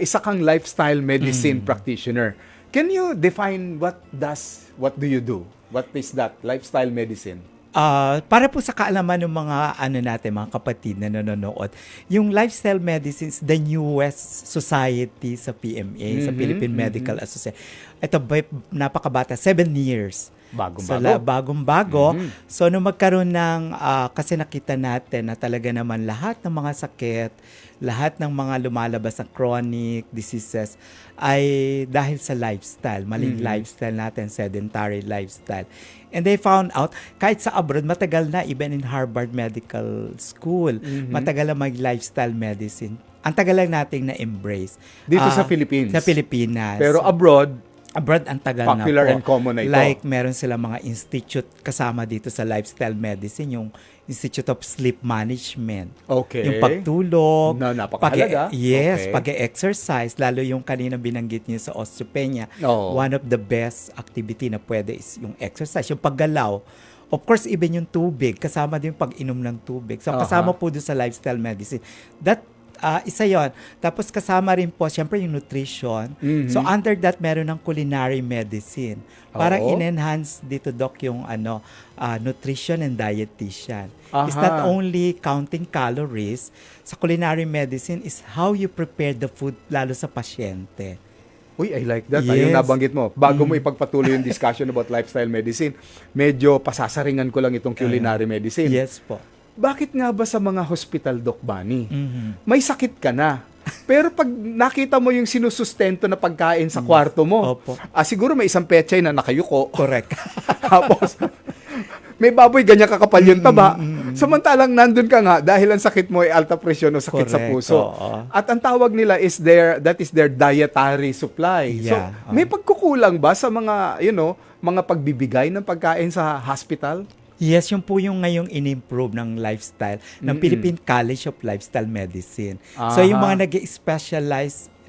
isa kang lifestyle medicine practitioner. Can you define what does, what do you do? What is that, lifestyle medicine? Ah, para po sa kaalaman ng mga ano natin, mga kapatid na nanonood, yung lifestyle medicines, the newest society sa PMA, sa Mhm, Philippine mhm. Medical Association. Ito, ba- napakabata, seven years. Bagong-bago. So, la- bagong-bago. Mhm. So, nung magkaroon ng, ah, kasi nakita natin na talaga naman lahat ng mga sakit, lahat ng mga lumalabas na chronic diseases ay dahil sa lifestyle, maling Mhm. lifestyle natin, sedentary lifestyle. And they found out, kahit sa abroad, matagal na, even in Harvard Medical School, Mhm. matagal na mag-lifestyle medicine. Ang tagal lang nating na-embrace. Dito Ah, sa Philippines. Sa Pilipinas. Pero abroad, Abroad, ang tagal Popular na po. and common na ito. Like, meron sila mga institute kasama dito sa lifestyle medicine, yung Institute of Sleep Management. okay. Yung pagtulog. Na napakahalaga. yes, Okay. pag-exercise, lalo yung kanina binanggit niyo sa osteopenia. Oo. One of the best activity na pwede is yung exercise, yung paggalaw. Of course, even yung tubig, kasama din yung pag-inom ng tubig. So, Aha. kasama po doon sa lifestyle medicine. That, ah, isa yon Tapos kasama rin po, syempre yung nutrition. Mhm. So, under that, meron ng culinary medicine. Parang Oo. in-enhance dito, Doc, yung ano, ah, nutrition and dietitian. It's Aha. not only counting calories. Sa culinary medicine is how you prepare the food, lalo sa pasyente. Uy, I like that. Yes. Ayun nabanggit mo. Bago mo Mm. ipagpatuloy yung discussion about lifestyle medicine, medyo pasasaringan ko lang itong culinary medicine. Yes po. Bakit nga ba sa mga hospital, Doc Bunny, Mhm. may sakit ka na, pero pag nakita mo yung sinusustento na pagkain sa kwarto mo. Opo. ah, siguro may isang pechay na nakayuko. Correct. Tapos, may baboy, ganyan kakapal yung taba. Mm, Samantalang nandun ka nga dahil ang sakit mo ay alta presyon o sakit sa Correct, puso. oo. At ang tawag nila is their, that is their dietary supply. so, Yeah, oo. may pagkukulang ba sa mga, you know, mga pagbibigay ng pagkain sa hospital? Yes, yung po yung ngayong in-improve ng lifestyle ng Mm-mm. Philippine College of Lifestyle Medicine. So yung Aha. mga nag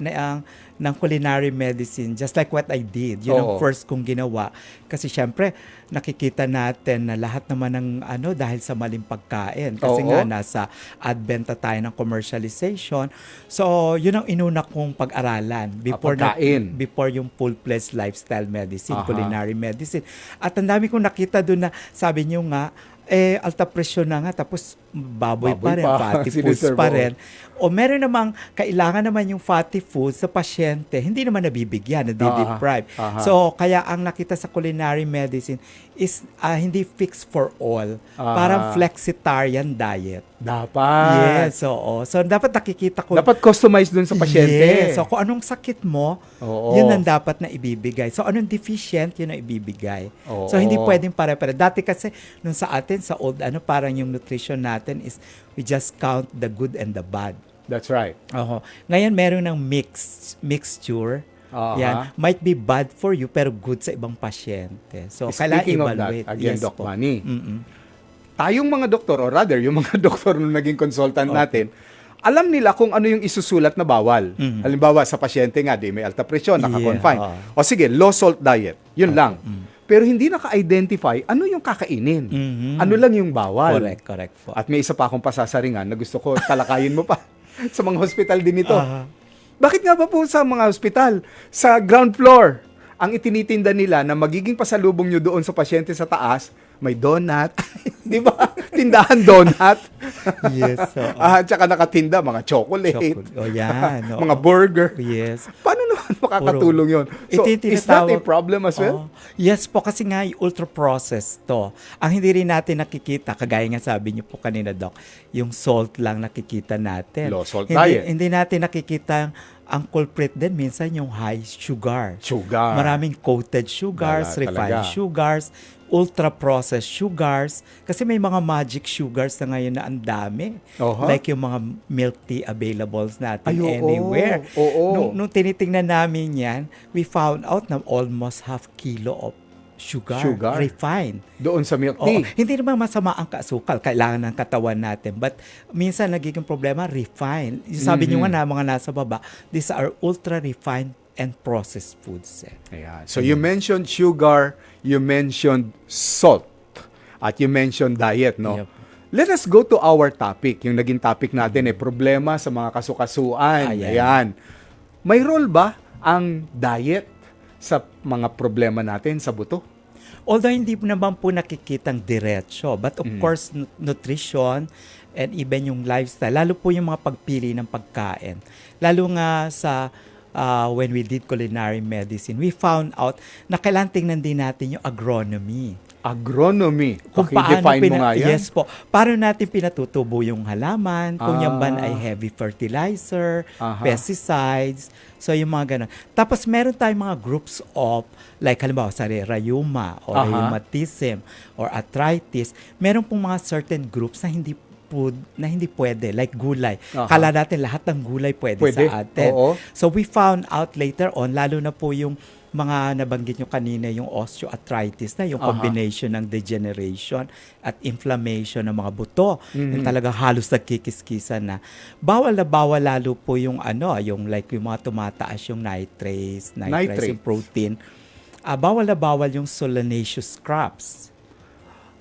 ang ng culinary medicine, just like what I did. Yun ang Oo. first kong ginawa. Kasi syempre, nakikita natin na lahat naman ng ano dahil sa maling pagkain. Kasi Oo. nga nasa advent na tayo ng commercialization. So, yun ang inuna kong pag-aralan before na, pagkain. before yung full-fledged lifestyle medicine, Aha. culinary medicine. At ang dami kong nakita doon na sabi niyo nga, eh, alta presyon na nga, tapos baboy, Baboy pa rin, pa, fatty foods pa rin. O meron namang, kailangan naman yung fatty foods sa pasyente, hindi naman nabibigyan, nadi-deprive. Aha. So, kaya ang nakita sa culinary medicine is ah, hindi fixed for all. Ah. Parang flexitarian diet. Dapat. Yes, oo. So, dapat nakikita ko. Dapat customized dun sa pasyente. Yes. So, kung anong sakit mo, Oo. yun ang dapat na ibibigay. So, anong deficient, yun ang ibibigay. Oo. So, hindi pwedeng pare-pare. Dati kasi, nung sa atin, sa old, ano, parang yung nutrition natin is, we just count the good and the bad. That's right. Oo. Ngayon, meron ng mix, mixture. Aha. Yan. Might be bad for you, pero good sa ibang pasyente. So, kailangan Speaking of that, evaluate. again, Yes Doc. Manny, Mm-mm. tayong mga doktor, or rather, yung mga doktor na naging consultant Okay. natin, alam nila kung ano yung isusulat na bawal. Mhm. Halimbawa, sa pasyente nga, di may alta presyon, naka-confine. Yeah. O sige, low salt diet. Yun lang. Pero hindi naka-identify ano yung kakainin. Mhm. Ano lang yung bawal. Correct, correct po. At may isa pa akong pasasaringan na gusto ko talakayin mo pa sa mga hospital din ito. Aha. Bakit nga ba po sa mga hospital, sa ground floor, ang itinitinda nila na magiging pasalubong nyo doon sa pasyente sa taas, may donut, di ba? Tindahan donut. yes. oo. Ah, tsaka nakatinda mga chocolate, Chocolate. O yan. oo. mga burger. Yes. Paano naman makakatulong yun? So, yung is that a tinatawag- problem as well? Oo. yes po, kasi nga yung ultra-processed to. Ang hindi rin natin nakikita, kagaya nga sabi niyo po kanina, Doc, yung salt lang nakikita natin. Low salt hindi, diet. Hindi natin nakikita ang culprit din minsan yung high sugar. Sugar. Maraming coated sugars, Wala refined talaga. sugars, ultra-processed sugars. Kasi may mga magic sugars na ngayon na ang dami. Oho. Like yung mga milk tea availables natin Ay, oo. anywhere. Oo. Nung, nung tinitingnan namin yan, we found out na almost half kilo of sugar, Sugar. refined. Doon sa milk Oo, tea. hindi naman masama ang kasukal, kailangan ng katawan natin. But minsan nagiging problema, refined. Yung Sabi niyo Mhm. nga na mga nasa baba, these are ultra-refined and processed foods. eh. Ayan. So you mentioned sugar, you mentioned salt, at you mentioned diet, no? Yep. Let us go to our topic. Yung naging topic natin eh, problema sa mga kasukasuan. Ayan. Ayan. may role ba ang diet sa mga problema natin sa buto? Although hindi po naman po nakikitang diretsyo, but of Mm. course, nu- nutrition and even yung lifestyle, lalo po yung mga pagpili ng pagkain. Lalo nga sa uh, when we did culinary medicine, we found out na kailangan tingnan din natin yung agronomy. Agronomy. Kung paano mo pina- nga yan. Yes po. Paano natin pinatutubo yung halaman, kung yan ba Ah. ay heavy fertilizer, Aha. pesticides, so yung mga ganun. Tapos meron tayong mga groups of, like halimbawa sa rheuma or Aha. rheumatism or arthritis, meron pong mga certain groups na hindi food na hindi pwede, like gulay. Aha. Kala natin lahat ng gulay pwede, Pwede, sa atin. oo. So we found out later on, lalo na po yung mga nabanggit nyo kanina, yung osteoarthritis na, yung Aha. combination ng degeneration at inflammation ng mga buto. Mhm. Yung talagang halos nagkikiskisan na. Bawal na bawal lalo po yung ano, yung like yung mga tumataas yung nitrates, nitrates, Nitrate. yung protein. Ah, bawal na bawal yung solanaceous crops.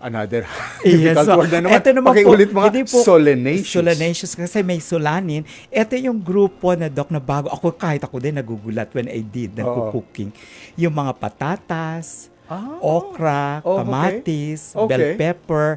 Another Yes, difficult so, word na naman. eto naman Pakiulit po, mga hindi po- solanaceous. Solanaceous kasi may solanin. Ito yung grupo na doc na bago. Ako kahit ako din nagugulat when I did Oo. nagko-cooking. Yung mga patatas, Ah. okra, Oh, okay. kamatis, Okay. bell pepper,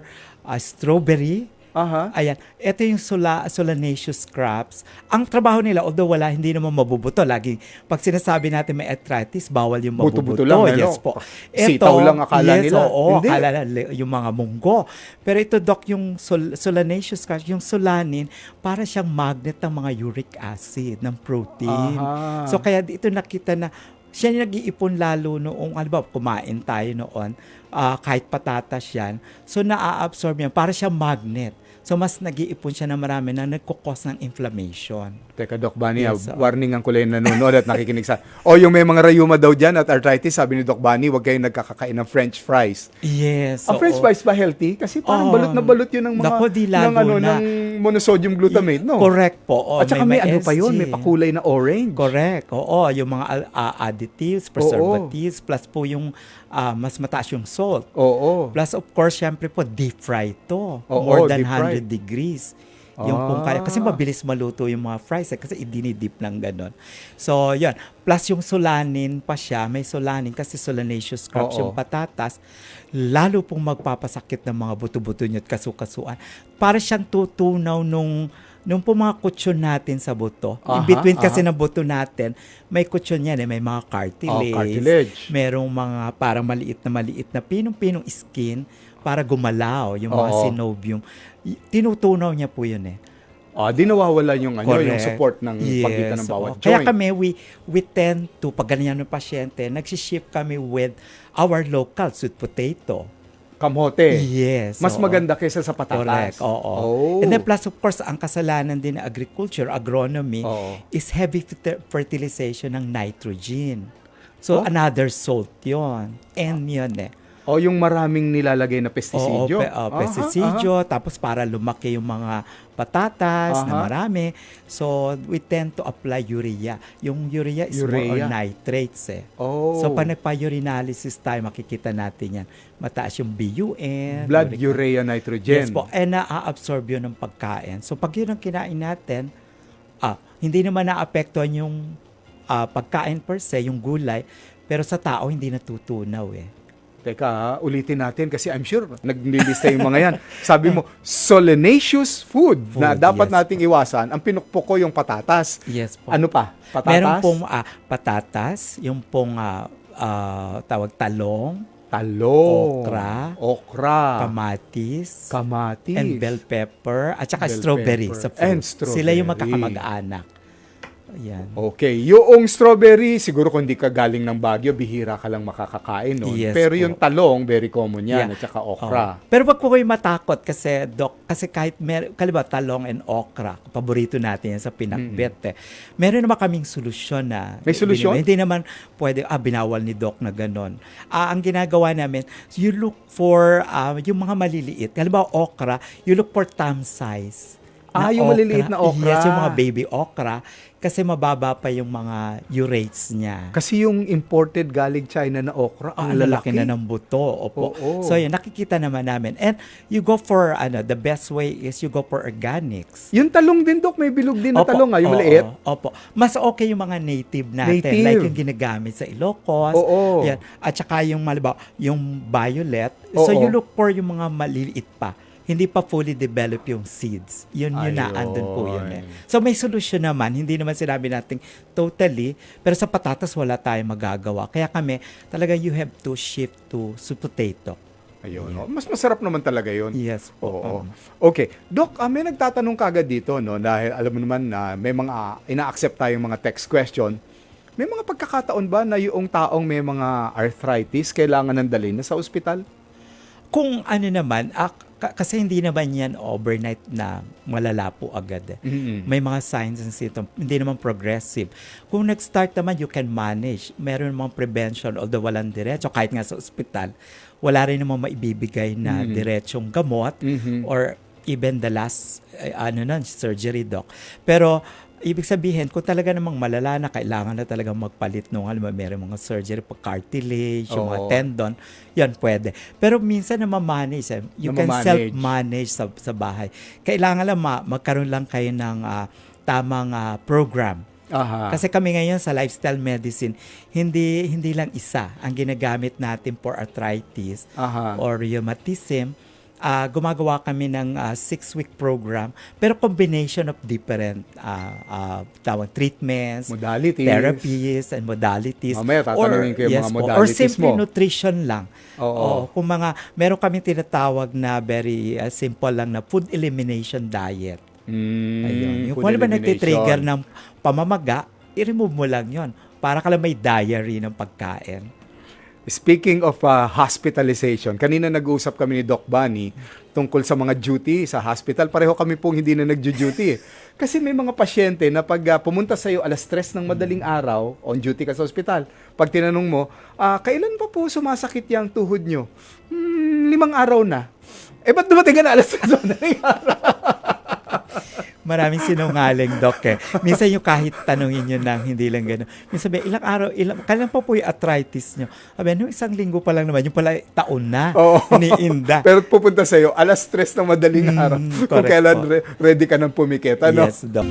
ah, strawberry. Aha. Ayan. Ito yung sola, solanaceous crops. Ang trabaho nila, although wala, hindi naman mabubuto. Laging, pag sinasabi natin may arthritis, bawal yung mabubuto. Buto-buto lang, ano? Yes po. Sitaw lang akala yes, nila. Oo, Hindi. akala yung mga munggo. Pero ito, Doc, yung sol- solanaceous crops, yung solanin, para siyang magnet ng mga uric acid, ng protein. Aha. So, kaya dito nakita na, siya yung nag-iipon lalo noong, ano ba, kumain tayo noon, ah, kahit patatas yan. So, naa-absorb yan. Para siyang magnet. So, mas nag-iipon siya na marami na nagkukos ng inflammation. Teka, Doc Bunny, Yes, ah, oo. warning ang kulay na nanonood at nakikinig sa... O, yung may mga rayuma daw dyan at arthritis, sabi ni Doc Bunny, huwag kayong nagkakakain ng french fries. Yes. ang french oo. fries ba healthy? Kasi parang Oo. balot na balot yun ng mga... Naku, di ng, lalo ano, na. ng monosodium glutamate, no? Correct po. Oo, At saka may, ano pa yun, may pakulay na orange. Correct. Oo, yung mga ah, additives, preservatives, plus po yung ah, mas mataas yung salt. Oo. Plus, of course, syempre po, deep fry to. Oo, More than deep fried. 100 degrees. Yung kung kaya, kasi Ah. mabilis maluto yung mga fries eh, kasi idinidip ng ganon. So, yun. Plus yung solanin pa siya, may solanin kasi solanaceous crops Oo. yung patatas, lalo pong magpapasakit ng mga buto-buto niyo at kasukasuan. Para siyang tutunaw nung nung po mga kutsyon natin sa buto. In Aha, between kasi aha. ng buto natin, may kutsyon yan eh, may mga cartilage. Oh, cartilage. Merong mga parang maliit na maliit na pinong-pinong skin para gumalaw yung mga Oo. synovium. Y- Tinutunaw niya po yun eh. Ah, di nawawala yung, ano, yung Correct. support ng pagitan ng Yes, bawat oo. joint. Kaya kami, we, we tend to, pag ganyan ng pasyente, nagsiship kami with our local sweet potato. Kamote. Yes. Mas oo. maganda kaysa sa patatas. Correct, oo. Oh. And then plus, of course, ang kasalanan din ng agriculture, agronomy, Oo. is heavy fer- fertilization ng nitrogen. So, Oh. another salt yon And yun eh. O yung maraming nilalagay na Oo, pestisidyo. pe- oh, Aha, pestisidyo, tapos para lumaki yung mga patatas na Aha. marami. So, we tend to apply urea. Yung urea is more Urea. on nitrates eh. aha. Oh. So, pag nagpa-urinalysis tayo, makikita natin yan. Mataas yung BUN. Blood uric urea nitrogen. Yes po, and na-absorb yun ng pagkain. So pag yun ang kinain natin, ah, hindi naman naapektuhan yung ah, pagkain per se, yung gulay, pero sa tao hindi natutunaw eh. Teka, ulitin natin kasi I'm sure naglilista yung mga yan. Sabi mo, solanaceous food, na Food, dapat yes nating iwasan. Ang pinukpok ko yung patatas. Yes po. Ano pa? Patatas? Meron pong ah, patatas, yung pong ah, ah, tawag talong, talong, okra, okra, kamatis, kamatis, and bell pepper, at saka Bell strawberry pepper. sa fruit. And Sila yung strawberry. magkakamag-anak. Ayan. Okay, yung strawberry, siguro kung di ka galing ng Baguio, bihira ka lang makakakain nun. Yes Pero po. yung talong, very common yan, Yeah. at saka okra. Oo. Pero wag po kayo matakot kasi doc, kasi kahit mer kaliba talong and okra, paborito natin yan sa pinakbet eh. Meron naman kaming solusyon na May solusyon? Hindi, naman pwede ah binawal ni doc na ganun. Ah, ang ginagawa namin, you look for ah, yung mga maliliit. Halimbawa okra, you look for thumb size. Ah, yung maliliit na okra. Yes, yung mga baby okra. Kasi mababa pa yung mga urates niya. Kasi yung imported galing China na okra, ang Ang lalaki. na ng buto. Opo. Oo. So, yun, nakikita naman namin. And you go for, ano, the best way is you go for organics. Yung talong din, Dok, may bilog din na Opo, talong, ah, yung oo, maliit. Opo. Mas okay yung mga native natin. Native. Like yung ginagamit sa Ilocos. Oo. Yan. At saka yung, malibaw, yung violet. So, Oo. you look for yung mga maliliit pa. Hindi pa fully develop yung seeds. Yun yun na, andun po yun eh. So, may solusyon naman. Hindi naman sinabi natin totally. Pero sa patatas, wala tayong magagawa. Kaya kami, talaga you have to shift to sa potato. Ayun. oh. Mas masarap naman talaga yun. Yes po. Oo. Um, Okay. Doc, ah, may nagtatanong kagad dito, no? Dahil alam mo naman na may mga ina-accept tayong mga text question. May mga pagkakataon ba na yung taong may mga arthritis kailangan ng dalhin na sa ospital? kung ano naman, ah, ka- kasi hindi naman yan overnight na malala po agad. Mm-mm. May mga signs and symptoms, hindi naman progressive. Kung nag-start naman, you can manage. Meron namang prevention, although walang diretso, kahit nga sa ospital, wala rin namang maibibigay na Mhm. diretsong gamot Mhm. or even the last, eh, ano na, surgery doc. Pero, ibig sabihin, kung talaga namang malala na, kailangan na talaga magpalit nung, alam mo, meron mga surgery pa cartilage, yung mga tendon, yan pwede. Pero minsan na manage eh. You can Namamanage. self-manage sa, sa bahay. Kailangan lang ma- magkaroon lang kayo ng ah, tamang ah, program. Aha. Kasi kami ngayon sa lifestyle medicine, hindi hindi lang isa ang ginagamit natin for arthritis Aha. or rheumatism. Ah, gumagawa kami ng ah, six-week program, pero combination of different ah, ah, tawag treatments, Modalities. therapies and modalities. Mamaya tatanungin ko yung mga po, Or modalities simply mo. nutrition lang. Oo. kung mga, meron kami tinatawag na very ah, simple lang na food elimination diet. Mm, Ayun. Yung kung ano ba nagtitrigger ng pamamaga, i-remove mo lang yon para ka lang may diary ng pagkain. Speaking of uh, hospitalization, kanina nag-uusap kami ni Doc Bunny tungkol sa mga duty sa hospital. Pareho kami pong hindi na nag-duty. eh. Kasi may mga pasyente na pag uh, pumunta sa'yo alas 3 ng madaling araw, on duty ka sa hospital, pag tinanong mo, ah, kailan pa po sumasakit yung tuhod nyo? Hmm, limang araw na. Eh, ba't dumating ka na alas 3 ng madaling araw? Maraming sinungaling, Doc. Eh. Minsan yung kahit tanongin nyo nang hindi lang gano'n. Minsan sabi, ilang araw, ilang, kailan pa po yung arthritis nyo? Sabi, ano, isang linggo pa lang naman. Yung pala, taon na. Oo. Iniinda. Pero pupunta sa'yo alas 3 ng madaling Mm, araw kung kailan po. re- ready ka ng pumikit. Ano? Yes, Doc.